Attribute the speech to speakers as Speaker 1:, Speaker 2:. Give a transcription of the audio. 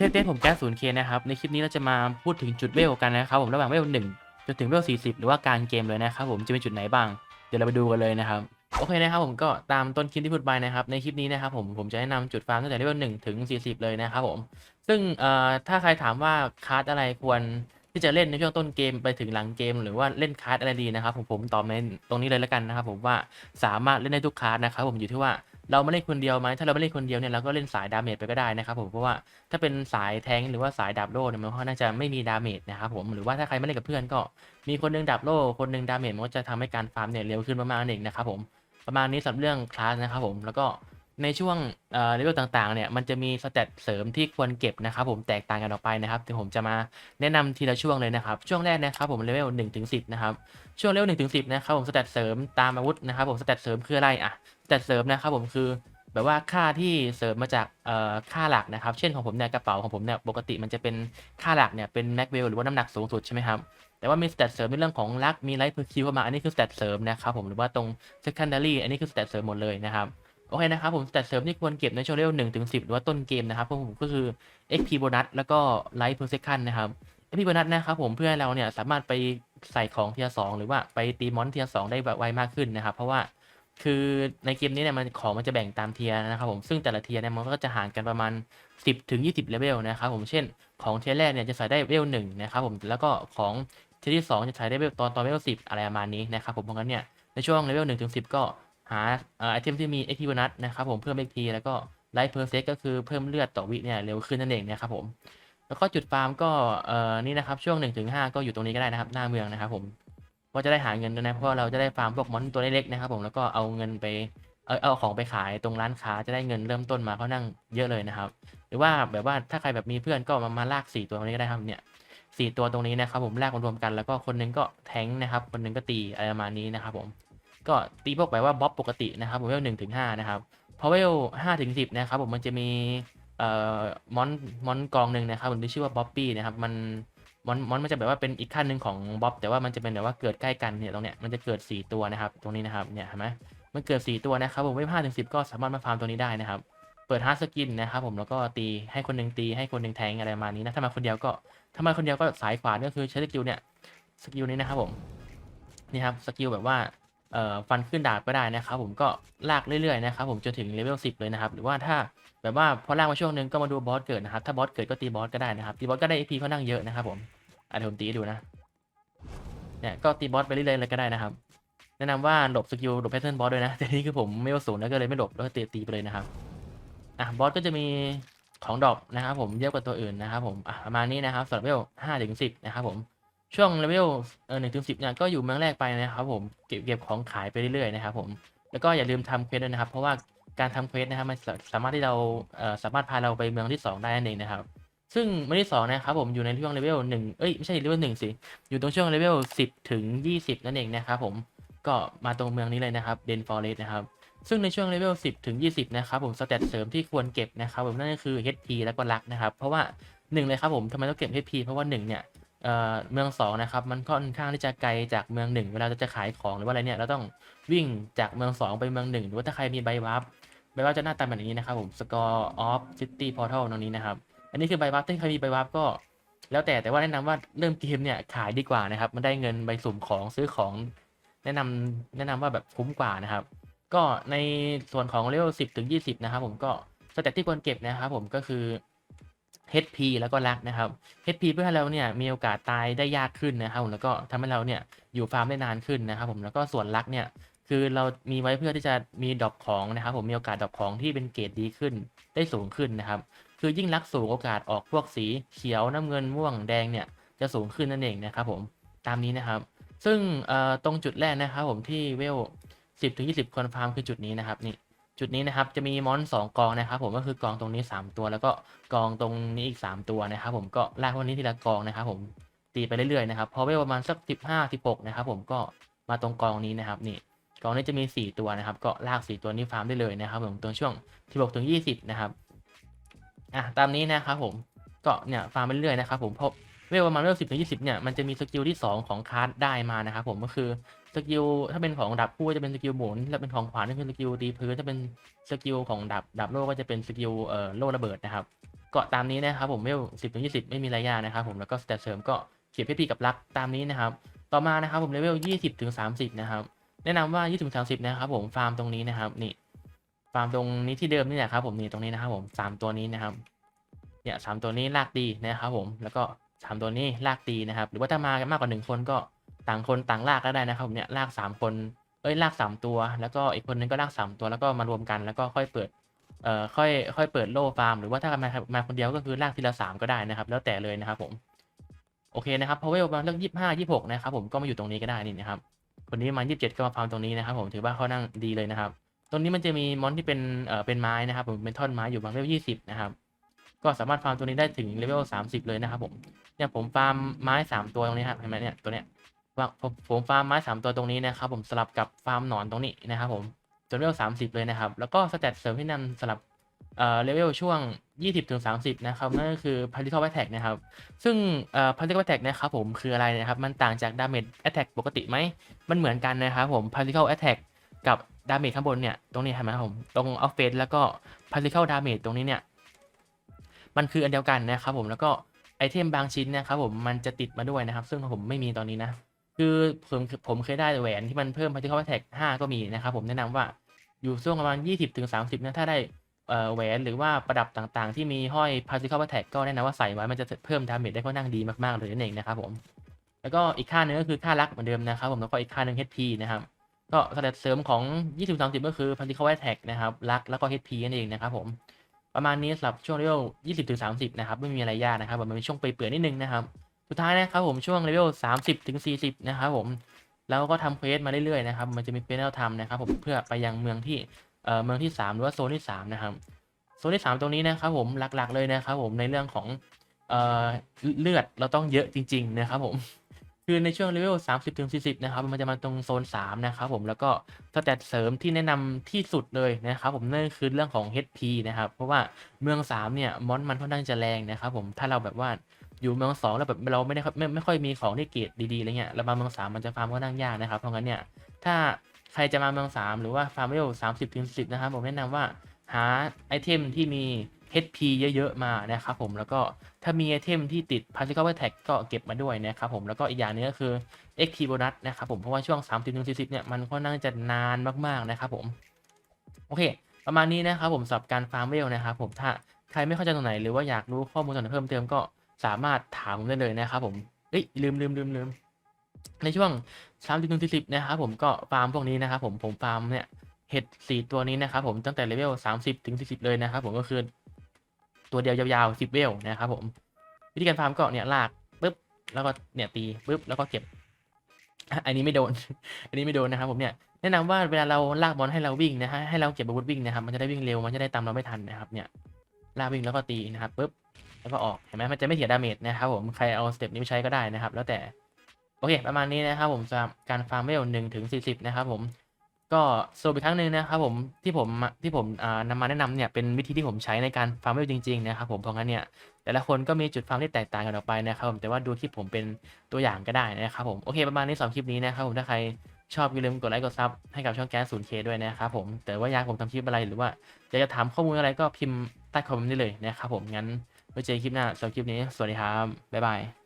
Speaker 1: เทสเทสผมแก๊สศูนย์เคนะครับ ในคลิปนี้เราจะมาพูดถึงจุดเวลกันนะครับผมระหว่างเวลหนึ่งจนถึงเวลสี่สิบหรือว่าการเกมเลยนะครับผมจะเป็นจุดไหนบ้าง เดี๋ยวเราไปดูกันเลยนะครับโอเคนะครับผมก็ตามต้นคลิปที่พูดไปนะครับในคลิปนี้นะครับผมผมจะแนะนำจุดฟาร์มตั้งแต่เลเวลหนึ่งถึงสี่สิบเลยนะครับผมซึ่งเอ่อถ้าใครถามว่าคาร์ดอะไรควรที่จะเล่นในช่วงต้นเกมไปถึงหลังเกม หรือว่าเล่นคาร์ดอะไรดีนะครับผมผมตอบในตรงนี้เลยแล้วกันนะครับผมว่าสามารถเล่นได้ทุกคาร์ดนะครับผมอยู่ที่ว่า เราไม่เล่นคนเดียวไหมถ้าเราไม่เล่นคนเดียวเนี่ยเราก็เล่นสายดาเมจไปก็ได้นะครับผมเพราะว่าถ้าเป็นสายแทงหรือว่าสายดาบโล่เนี่ยมันก็น่าจะไม่มีดาเมจนะครับผมหรือว่าถ้าใครไม่เล่นกับเพื่อนก็ มีคนหนึงดาบโล่คนหนึงดาเมจมันก็จะทำให้การฟาร์มเนี่ยเร็วขึ้นประมาณหนึ่งนะครับผมประมาณนี้สำหรับเรื่องคลาสนะครับผมแล้วก็ ในช่วงเอ่อเลเวลต่างๆเนี่ยมันจะมีสเตตเสริมที่ควรเก็บนะครับผมแตกต่างกันออกไปนะครับเดี๋ยวผมจะมาแนะนำทีละช่วงเลยนะครับ ช่วงแรกนะครับผมเลเวลหนึ่งถึงสิบนะครับช่วงเลเวลหนึ่งถึงสิบนะครับผมสเตตเสริมตามอาวุธนะครับผมสเตตเสริมคืออะไรอะสเตตเสริมนะครับผมคือแบบว่าค่าที่เสริมมาจากค่าหลักนะครับ เช่นของผมเนี่ยกระเป๋าของผมเนี่ยปกติมันจะเป็นค่าหลักเนี่ยเป็นแม็กเวลหรือว่าน้ำหนักสูงสุดใช่ไหมครับ แต่ว่ามีสเตตเสริมในเรื่องของลักมีไลท์เพอร์คิวเข้ามา อันนี้คือสเตตเสริมนะครับผมหรือว่าตรง secondary อันนี้คือสเตตเสริมหมดเลยนะครับ โอเคนะครับผมสเตตเสริมที่ควรเก็บในช่วงเลเวลหนึ่งถึงสิบหรือว่าต้นเกมนะครับพวกผมก็คือ XP โบนัสแล้วก็ Light per second นะครับ XP โบนัสนะครับผมเพื่อให้เราเนี่ยสามารถไปใส่ของเทียสองหรือว่าไปตีมอนเทียสองได้แบบไวมากขึ้นนะครับ เพราะว่าคือในเกมนี้เนี่ยมันของมันจะแบ่งตามเทียร์นะครับผมซึ่งแต่ละเทียร์เนี่ยมันก็จะห่างกันประมาณ 10ถึง20เลเวลนะครับผมเช่นของเทียร์แรกเนี่ยจะใส่ได้เลเวลหนึ่งนะครับผมแล้วก็ของเทียร์ที่ 2 จะใช้ได้เลเวลตอนตอนเลเวล10อะไรประมาณนี้นะครับผมเพราะงั้นเนี่ยในช่วงเลเวล1ถึง10ก็ หาไอเทมที่มี XP โบนัสนะครับผมเพิ่ม XP แล้วก็ไลฟ์เพอร์เซ็ก็คือเพิ่มเลือดต่อวิเนี่ยเร็วขึ้นนั่นเองนะครับผมแล้วก็จุดฟาร์มก็เอ่อนี่นะครับช่วง1ถึง5ก็อยู่ตรงนี้ก็ได้นะครับหน้าเมืองนะครับผมก็จะได้หาเงินด้วยนะเพราะว่าเราจะได้ฟาร์มพวกมอนตัวเล็กๆนะครับผมแล้วก็เอาเงินไปเอาเอาของไปขายตรงร้านค้าจะได้เงินเริ่มต้นมาเขานั่งเยอะเลยนะครับ หรือว่าแบบว่าถ้าใครแบบมีเพื่อนก็มามาลากสี่ตัวตรงนี้ก็ได้ครับเนี่ยสี่ตัวตรงนี้นะครับผมลากรวมกันแล้วก็คนนึงก็แทงค์นะครับ คนนึงก็ตีอะไรประมาณนี้นะครับผม ก็ตีพวกแบบว่าบ๊อบปกตินะครับผมเวลหนึ่งถึงห้านะครับพอเวลห้าถึงสิบนะครับผมมันจะมีเอ่อมอนมอนกองหนึ่งนะครับผมที่ชื่อว่าบ๊อบบี้นะครับมันมอนมอนมันจะแบบว่าเป็นอีกขั้นหนึ่งของบ๊อบแต่ว่ามันจะเป็นแบบว่าเกิดใกล้กันเนี่ยตรงเนี้ยมันจะเกิด 4 ตัวนะครับ ตรงนี้นะครับเนี่ยเห็นไหมมันเกิด 4 ตัวนะครับผมไม่พลาถึงสิบก็สามารถมาฟาร์มตัวนี้ได้นะครับเปิดฮาร์ดสกินนะครับผมแล้วก็ตีให้คนหนึ่งตีให้คนหนึ่งแทงอะไรประมาณนี้นะถ้ามาคนเดียวก็ถ้ามาคนเดียวก็สายขวาก็คือใช้สกิลเนี่ยสกิลนี้นะครับผมนี่ครับสกิลแบบว่า เอ่อฟันขึ้นดาบก็ได้นะครับผมก็ลากเรื่อยๆนะครับผมจนถึงเลเวล10 เลยนะครับหรือว่าถ้าแบบว่าพอลากมาช่วงหนึงก็มาดูบอสเกิดนะครับถ้าบอสเกิดก็ตีบอสก็ได้นะครับตีบอสก็ได้ EP ค่อนข้างเยอะนะครับผมอะเดี๋ยวผมตีดูนะเนี่ยก็ตีบอสไปเรื่อยๆเลยก็ได้นะครับ แนะนำว่าหลบสกิลหลบแพทเทิร์นบอสด้วยนะแต่นี่คือผมไม่ว่าศูนย์แล้วก็เลยไม่หลบแล้วก็ตีตีไปเลยนะครับอะบอสก็จะมีของดรอปนะครับผมเยอะกว่าตัวอื่นนะครับผมอะประมาณนี้นะครับสำหรับเลเวลห้าถึงสิบนะครับผม ช่วงเลเวลเออหนึ่งถึงสิบเนี่ยก็อยู่เมืองแรกไปนะครับผมเก็บเก็บของขายไปเรื่อยๆนะครับผมแล้วก็อย่าลืมทำเควสด้วยนะครับ เพราะว่าการทำเควสนะครับมันสาสามารถที่เราเอ่อสามารถพาเราไปเมืองที่สองได้นั่นเองนะครับ ซึ่งเมืองที่สองนะครับผมอยู่ในช่วงเลเวลหนึ่งเอ้ยไม่ใช่เลเวลหนึ่งสิอยู่ตรงช่วงเลเวลสิบถึงยี่สิบนั่นเองนะครับผมก็มาตรงเมืองนี้เลยนะครับเดนฟอร์เรสนะครับซึ่งในช่วงเลเวลสิบถึงยี่สิบนะครับผมสเตตเสริมที่ควรเก็บนะครับผมนั่นก็คือ HP แล้วก็ลักนะครับ เพราะว่าหนึ่งเลยครับผมทำไมต้องเก็บ HP เพราะว่าหนึ่งเนี่ย เอ่อเมืองสองนะครับมันค่อนข้างที่จะไกลจากเมืองหนึ่งเวลาเราจะขายของหรือว่าอะไรเนี่ยเราต้องวิ่งจากเมืองสองไปเมืองหนึ่งหรือว่าถ้าใครมีใบวับใบวับจะหน้าตาแบบนี้นะครับผม Score of City Portal ตรงนี้นะครับ อันนี้คือใบวับถ้าใครมีใบวับก็แล้วแต่แต่ว่าแนะนำว่าเริ่มเกมเนี่ยขายดีกว่านะครับ มันได้เงินใบสุ่มของซื้อของแนะนำแนะนำว่าแบบคุ้มกว่านะครับ ก็ในส่วนของเลเวล10ถึง20นะครับผมก็สเตตที่ควรเก็บนะครับผมก็คือ HP แล้วก็ลักนะครับ HP เพื่อให้เราเนี่ยมีโอกาสตายได้ยากขึ้นนะครับผมแล้วก็ทำให้เราเนี่ยอยู่ฟาร์มได้นานขึ้นนะครับ ผมแล้วก็ส่วนลักเนี่ยคือเรามีไว้เพื่อที่จะมีดอปของนะครับ ผมมีโอกาสดอปของที่เป็นเกรดดีขึ้นได้สูงขึ้นนะครับ คือยิ่งรักสูงโอกาสออกพวกสีเขียวน้ำเงินม่วงแดงเนี่ยจะสูงขึ้นนั่นเองนะครับ ผมตามนี้นะครับ ซึ่งเอ่อตรงจุดแรกนะครับ ผมที่เวล10ถึง20 คนฟาร์มคือจุดนี้นะครับนี่ จุดนี้นะครับจะมีมอนสองกองนะครับ ผมก็คือกองตรงนี้ 3 ตัว แล้วก็กองตรงนี้อีก 3 ตัวนะครับ ผมก็ลากพวกนี้ทีละกองนะครับ ผมตีไปเรื่อยๆนะครับพอเวลประมาณสัก 15 16นะครับ ผมก็มาตรงกองนี้นะครับนี่กองนี้จะมี 4 ตัวนะครับ ก็ลาก 4 ตัวนี้ฟาร์มได้เลยนะครับ ผมตรงช่วง16ถึง20 นะครับอะตามนี้นะครับ ผมก็เนี่ยฟาร์มไปเรื่อยๆนะครับ ผมพราะเวลประมาณเวลสิบถึงยี่สิบเนี่ยมันจะมีสกิลที่สองของคาร์ดได้มานะครับผมก็คือ สกิลถ้าเป็นของดาบคู่จะเป็นสกิลหมุนถ้าเป็นของขวานก็คือสกิลตีพื้นถ้าเป็นสกิลของดาบดาบโล่ก็จะเป็นสกิลเอ่อโล่ระเบิดนะครับก็ตามนี้นะครับผมเวลสิบถึงยี่สิบไม่มีอะยากนะครับผมแล้วก็สเตตเสริมก็เขียนเพพีกับลักตามนี้นะครับ ต่อมานะครับผมเลเวลยี่สิบถึงสามสิบนะครับแนะนำว่ายี่สิบถึงสามสิบนะครับผมฟาร์มตรงนี้นะครับนี่ฟาร์มตรงนี้ที่เดิมนี่แหละครับผมนี่ตรงนี้นะครับผมสามตัวนี้นะครับเนี่ยสามตัวนี้ลากดีนะครับผมแล้วก็สามตัวนี้ลากดีนะครับ หรือว่าถ้ามากันมากกว่าหนึ่งคนก็ ต่างคนต่างลากก็ได้นะครับผมเนี่ยลากสามคนเอ้ยลากสามตัว แล้วก็อีกคนนึงก็ลากสามตัวแล้วก็มารวมกันแล้วก็ค่อยเปิดเอ่อค่อยค่อยเปิดโล่ฟาร์มหรือว่าถ้ามามาคนเดียวก็คือลากทีละสามก็ได้นะครับ แล้วแต่เลยนะครับผมโอเคนะครับพอเวลมาเรื่องยี่ห้ายี่หกนะครับผมก็มาอยู่ตรงนี้ก็ได้นี่นะครับคนนี้มายี่สิบเจ็ดก็มาฟาร์มตรงนี้นะครับ ผมถือว่าเขานั่งดีเลยนะครับตรงนี้มันจะมีมอนที่เป็นเอ่อเป็นไม้นะครับผมเป็นท่อนไม้อยู่บางเลเวลยี่สิบนะครับก็สามารถฟาร์มตัวนี้ได้ถึงเลเวลสามสิบเลยนะครับผมเนี่ยผมฟาร์มไม้สามตัวตรงนี้ครับเห็นไหมเนี่ยตัวเนี้ย ผมผมฟาร์มไม้สามตัวตรงนี้นะครับ ผมสลับกับฟาร์มหนอนตรงนี้นะครับ ผมจนเลเวลสามสิบเลยนะครับ แล้วก็สเตตเสริมที่นันสลับเอ่อเลเวลช่วงยี่สิบถึงสามสิบนะครับนั่นก็คือ particle attack นะครับ ซึ่งเอ่อ particle attack นะครับผมคืออะไรนะครับ มันต่างจาก damage attack ปกติไหม มันเหมือนกันนะครับผม particle attack กับ damage ข้างบนเนี่ย ตรงนี้เห็นไหมครับผม ตรง offense แล้วก็ particle damage ตรงนี้เนี่ย มันคืออันเดียวกันนะครับผมแล้วก็ไอเทมบางชิ้นนะครับผมมันจะติดมาด้วยนะครับ ซึ่งผมไม่มีตอนนี้นะ คือผมผมเคยได้แหวนที่มันเพิ่ม particle attack 5 ก็มีนะครับผมแนะนำว่าอยู่ช่วงประมาณ 20ถึง30นะถ้าได้แหวนหรือว่าประดับต่างๆ ที่มีห้อย particle attack ก็แนะนำว่าใส่ไว้มันจะเพิ่มดาเมจได้ค่อนข้างดีมากๆเลยนั่นเองนะครับผมแล้วก็อีกค่าหนึ่งก็คือค่ารักเหมือนเดิมนะครับผมแล้วก็อีกค่าหนึ่ง HP นะครับก็สเตตเสริมของ 20 30 ก็คือ particle attack นะครับรักแล้วก็ HP นั่นเองนะครับผมประมาณนี้สำหรับช่วงเลเวล20-30 นะครับไม่มีอะไรยากนะครับมมันเป็นช่วงเปื่อยๆนิดนึงนะครับ สุดท้ายนะครับผมช่วงเลเวล30ถึง40นะครับผมแล้วก็ทำเควสมาเรื่อยๆนะครับ มันจะมีเควสให้เราทำนะครับผมเพื่อไปยังเมืองที่เอ่อเมืองที่3หรือว่าโซนที่3นะครับโซนที่3ตรงนี้นะครับผมหลักๆเลยนะครับผมในเรื่องของเอ่อเลือดเราต้องเยอะจริง ๆ นะครับผมคือในช่วงเลเวล30ถึง40นะครับมันจะมาตรงโซน3นะครับผมแล้วก็สแตทเสริมที่แนะนำที่สุดเลยนะครับผมนั่นคือเรื่องของ HP นะครับเพราะว่าเมือง3เนี่ยมอนมันค่อนข้างจะแรงนะครับผมถ้าเราแบบว่า อยู่เมือง2แล้วแบบเราไม่ได้ไม่ไม่ค่อยมีของที่เกรดดีๆอะไรเงี้ยแล้วมาเมือง3มันจะฟาร์มค่อนข้างยากนะครับเพราะงั้นเนี่ยถ้าใครจะมาเมือง3หรือว่าฟาร์มเวลเวล30ถึง10นะครับผมแนะนำว่าหาไอเทมที่มี HP เยอะๆมานะครับผมแล้วก็ถ้ามีไอเทมที่ติด particle attack ก็เก็บมาด้วยนะครับผมแล้วก็อีกอย่างนึงก็คือ XP bonus นะครับผมเพราะว่าช่วง 30ถึง40เนี่ยมันค่อนข้างจะนานมากๆนะครับผมโอเค ประมาณนี้นะครับผมสำหรับการฟาร์มเวลนะครับผมถ้าใครไม่เข้าใจตรงไหนหรือว่าอยากรู้ข้อมูลตรงไหนเพิ่มเติมก็ สามารถถามผมได้เลยนะครับผมเอ้ยลืมลืมลืมลืมในช่วง3ถึง40นะครับผมก็ฟาร์มพวกนี้นะครับผมผมฟาร์มเนี่ยเห็ดสี่ตัวนี้นะครับผมตั้งแต่เลเวล30ถึง40เลยนะครับผมก็คือตัวเดียวยาวๆ10เวลนะครับผมวิธีการฟาร์มก็เนี่ยลากปุ๊บแล้วก็เนี่ยตีปุ๊บแล้วก็เก็บ อันนี้ไม่โดน อันนี้ไม่โดนนะครับผมเนี่ยแนะนำว่าเวลาเราลากบอลให้เราวิ่งนะฮะให้เราเก็บอาวุธวิ่งนะครับมันจะได้วิ่งเร็วมันจะได้ตามเราไม่ทันนะครับเนี่ยลากวิ่งแล้วก็ตีนะครับปุ๊บ แล้วก็ออกเห็นไหมมันจะไม่เสียดาเมจนะครับผมใครเอาสเต็ปนี้ไปใช้ก็ได้นะครับ แล้วแต่โอเคประมาณนี้นะครับผมสำหรับการฟาร์มเวลหนึ่งถึงสี่สิบนะครับผมก็สรุปอีกครั้งหนึ่งนะครับผมที่ผมที่ผมอ่านำมาแนะนำเนี่ยเป็นวิธีที่ผมใช้ในการฟาร์มเวลจริงๆนะครับผมเพราะงั้นเนี่ยแต่ละคนก็มีจุดฟาร์มที่แตกต่างกันออกไปนะครับผมแต่ว่าดูคลิปผมเป็นตัวอย่างก็ได้นะครับผมโอเคประมาณนี้สองคลิปนี้นะครับผมถ้าใครชอบอย่าลืมกดไลค์กดซับให้กับช่องแก๊สศูนย์เคด้วยนะครับผมแต่ว่าอยากผมทำคลิปอะไรหรือว่าอยากจะถามข้อมูลอะไรก็พิมพ์ใต้คอมเมนต์ได้เลยนะครับผมงั้น ไว้เจอคลิปหน้าสำหรับคลิปนี้ สวัสดีครับ บ๊ายบาย